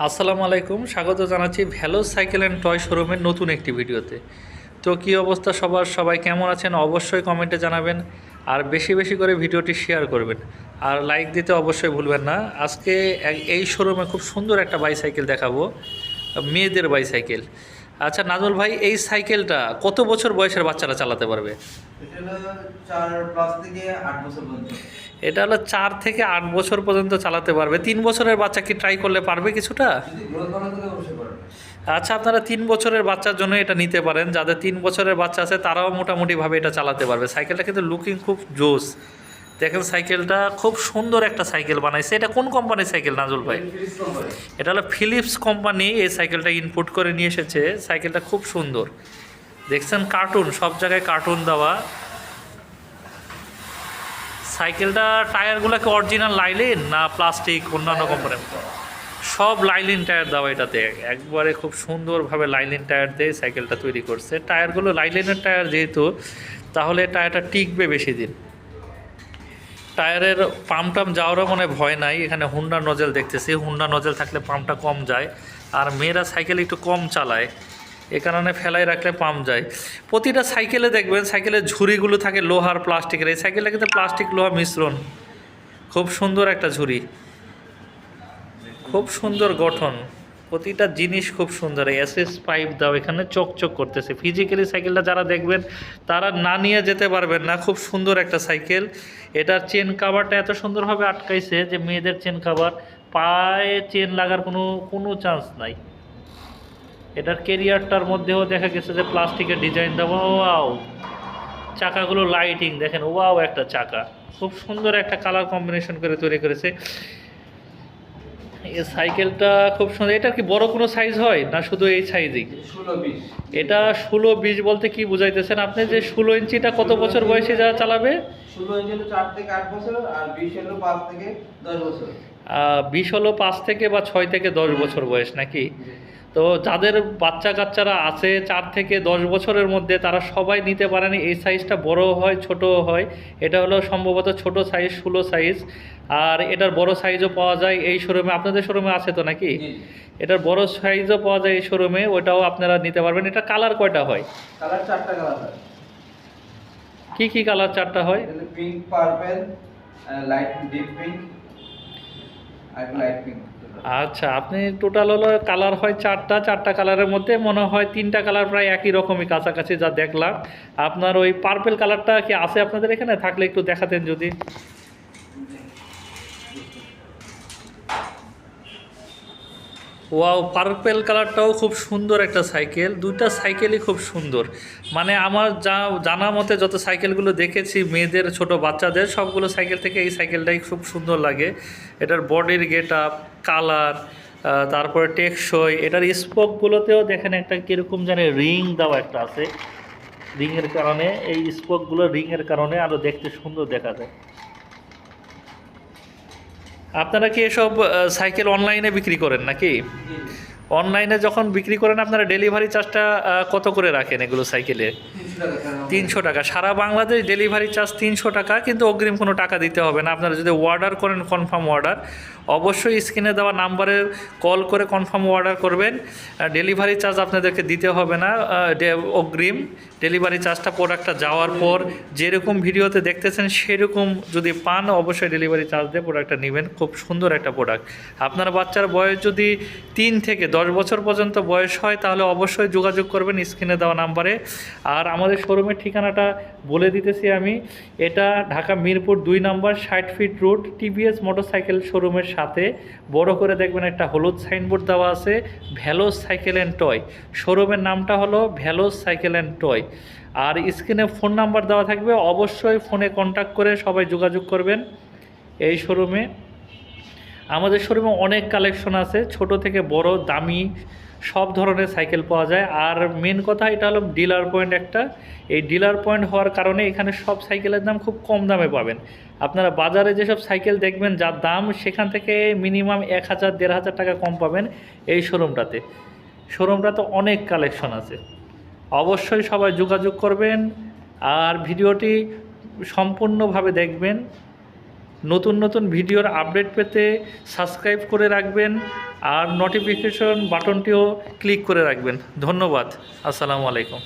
আসসালামু আলাইকুম, স্বাগত জানাচ্ছি ভ্যালো সাইকেল অ্যান্ড টয় শোরুমের নতুন একটি ভিডিওতে। তো কী অবস্থা সবার? সবাই কেমন আছেন? অবশ্যই কমেন্টে জানাবেন আর বেশি বেশি করে ভিডিওটি শেয়ার করবেন। আর লাইক দিতে অবশ্যই ভুলবেন না। আজকে এই শোরুমে খুব সুন্দর একটা বাইসাইকেল দেখাবো। মেয়েদের বাইসাইকেল আচ্ছা নাজমুল ভাই এই সাইকেলটা কত বছর বয়সের বাচ্চারা চালাতে পারবে? এটা হলো চার থেকে আট বছর পর্যন্ত। চালাতে পারবে। তিন বছরের বাচ্চা কি ট্রাই করলে পারবে কিছুটা? আচ্ছা আপনারা তিন বছরের বাচ্চার জন্য এটা নিতে পারেন। যাদের তিন বছরের বাচ্চা আছে তারাও মোটামুটিভাবে এটা চালাতে পারবে। সাইকেলটা কিন্তু লুকিং খুব জোস। দেখেন সাইকেলটা খুব সুন্দর একটা সাইকেল বানাইছে। এটা কোন কোম্পানির সাইকেল নাজুল ভাই? এটা হলো ফিলিপস কোম্পানি এই সাইকেলটা ইনপুট করে নিয়ে এসেছে। সাইকেলটা খুব সুন্দর। দেখছেন কার্টুন সব জায়গায় কার্টুন দেওয়া। সাইকেলটা টায়ারগুলোকে অরিজিনাল লাইলিন না প্লাস্টিক অন্যান্য কোম্পানি সব লাইলিন টায়ার দেওয়া এটাতে। একবারে খুব সুন্দরভাবে লাইলিন টায়ার দিয়ে সাইকেলটা তৈরি করছে। টায়ারগুলো লাইলিনের টায়ার যেহেতু তাহলে টায়ারটা টিকবে বেশি দিন। টায়ারের পাম্প টাম যাওয়ারও মনে ভয় নাই। এখানে হুন্ডা নজেল দেখতেছি। হুন্ডা নজেল থাকলে পাম্পটা কম যায়। আর মেয়েরা সাইকেল একটু কম চালায়। এ কারণে ফেলাই রাখলে পাম্প যায়। প্রতিটা সাইকেলে দেখবেন সাইকেলের ঝুড়িগুলো থাকে লোহার, প্লাস্টিকের। এই সাইকেলটা কিন্তু প্লাস্টিক, লোহা মিশ্রণ। খুব সুন্দর একটা ঝুড়ি। খুব সুন্দর গঠন। প্রতিটা জিনিস খুব সুন্দর। এই এসএস পাইপ দাও, এখানে চকচক করতেছে। ফিজিক্যালি সাইকেলটা যারা দেখবেন, তারা না নিয়ে যেতে পারবেন না। খুব সুন্দর একটা সাইকেল এটার চেন কাভারটা এত সুন্দরভাবে আটকাইছে যে মেয়েদের চেন কাভার পায়ে চেন লাগার কোনো কোনো চান্স নাই। এটার কেরিয়ারটার মধ্যেও দেখা গেছে যে প্লাস্টিকের ডিজাইন দেওয়া ওয়াও! চাকাগুলো লাইটিং দেখেন, ওয়াও একটা চাকা। খুব সুন্দর একটা কালার কম্বিনেশন করে তৈরি করেছে। এই সাইকেলটা খুব সুন্দর। এটা কি বড় কোনো সাইজ হয় না শুধু এই সাইজই ষোলো বিশ। এটা ষোলো বিশ বলতে কি বুঝাইতেছেন আপনি যে ষোলো ইঞ্চিটা কত বছর বয়সে যা চালাবে? ষোলো ইঞ্চি চার থেকে আট বছর আর বিশ হলো পাঁচ থেকে দশ বছর। বিশ হলো পাঁচ থেকে বা ছয় থেকে দশ বছর বয়স নাকি? তো যাদের বাচ্চা কাচ্চারা আছে চার থেকে দশ বছরের মধ্যে তারা সবাই নিতে পারেন। এই সাইজটা বড় হয় ছোট হয়। এটা হলো সম্ভবত ছোট সাইজ ষোলো সাইজ আর এটার বড় সাইজও পাওয়া যায় এই শোরুমে আপনাদের শোরুমে আছে তো নাকি? এটার বড় সাইজও পাওয়া যায় এই শোরুমে ওটাও আপনারা নিতে পারবেন। এটা কালার কয়টা হয়? কালার চারটা কালার হয়। কি কি কালার চারটা হয়? Pink purple light deep pink আর লাইট পিঙ্ক আচ্ছা আপনি টোটাল হলো কালার হয় চারটা চারটা কালারের মধ্যে মনে হয় তিনটা কালার প্রায় একই রকমই কাছাকাছি যা দেখলাম। আপনার ওই পার্পেল কালারটা কি আছে আপনাদের এখানে? থাকলে একটু দেখাতেন যদি। ওয়াও পার্পেল কালারটাও খুব সুন্দর একটা সাইকেল দুইটা সাইকেলই খুব সুন্দর। মানে আমার যা, জানা মতে যত সাইকেলগুলো দেখেছি, মেয়েদের, ছোট বাচ্চাদের, সবগুলো সাইকেল থেকে এই সাইকেলটাই খুব সুন্দর লাগে। এটার বডির গেট আপ কালার তারপরে টেকসই। এটার স্পোকগুলোতেও দেখেন একটা কীরকম জানে রিং দেওয়া একটা আছে। রিংয়ের কারণে, এই স্পোকগুলো রিংয়ের কারণে আরও দেখতে সুন্দর দেখা যায়। আপনারা কি এসব সাইকেল অনলাইনে বিক্রি করেন নাকি? অনলাইনে যখন বিক্রি করেন, আপনারা ডেলিভারি চার্জটা কত করে রাখেন এগুলো সাইকেলে? তিনশো টাকা সারা বাংলাদেশ ডেলিভারি চার্জ তিনশো টাকা, কিন্তু অগ্রিম কোনো টাকা দিতে হবে না। আপনারা যদি অর্ডার করেন কনফার্ম অর্ডার অবশ্যই স্ক্রিনে দেওয়া নাম্বারে কল করে কনফার্ম অর্ডার করবেন। ডেলিভারি চার্জ আপনাদেরকে দিতে হবে না। অগ্রিম ডেলিভারি চার্জটা প্রোডাক্টটা যাওয়ার পর যেরকম ভিডিওতে দেখতেছেন, সেরকম যদি পান, অবশ্যই ডেলিভারি চার্জ দিয়ে প্রোডাক্টটা নেবেন। খুব সুন্দর একটা প্রোডাক্ট আপনার বাচ্চার বয়স যদি তিন থেকে দশ বছর পর্যন্ত বয়স হয়, তাহলে অবশ্যই যোগাযোগ করবেন স্ক্রিনে দেওয়া নাম্বারে আর আমাদের শোরুমের ঠিকানাটা বলে দিতেছি আমি। এটা ঢাকা মিরপুর দুই নাম্বার ষাট ফিট রোড, টিভিএস মোটরসাইকেল শোরুমের সাথে। বড় করে দেখবেন একটা হলুদ সাইনবোর্ড দেওয়া আছে ভ্যালোস সাইকেল অ্যান্ড টয়। শোরুমের নামটা হলো ভ্যালোস সাইকেল অ্যান্ড টয়। আর স্ক্রিনে ফোন নাম্বার দেওয়া থাকবে, অবশ্যই ফোনে কন্ট্যাক্ট করে সবাই যোগাযোগ করবেন এই শোরুমে। আমাদের শোরুমে অনেক কালেকশন আছে, ছোট থেকে বড়, দামি। সব ধরনের সাইকেল পাওয়া যায়। আর মেন কথা এটা হলো ডিলার পয়েন্ট একটা। এই ডিলার পয়েন্ট হওয়ার কারণে এখানে সব সাইকেলের দাম খুব কম দামে পাবেন। আপনারা বাজারে যেসব সাইকেল দেখবেন, যার দাম সেখান থেকে মিনিমাম এক হাজার, দেড় হাজার টাকা কম পাবেন এই শোরুমটাতে শোরুমটাতে অনেক কালেকশন আছে। অবশ্যই সবাই যোগাযোগ করবেন। আর ভিডিওটি সম্পূর্ণভাবে দেখবেন। নতুন নতুন ভিডিওর আপডেট পেতে সাবস্ক্রাইব করে রাখবেন আর নোটিফিকেশন বাটনটিও ক্লিক করে রাখবেন। ধন্যবাদ। আসসালামু আলাইকুম।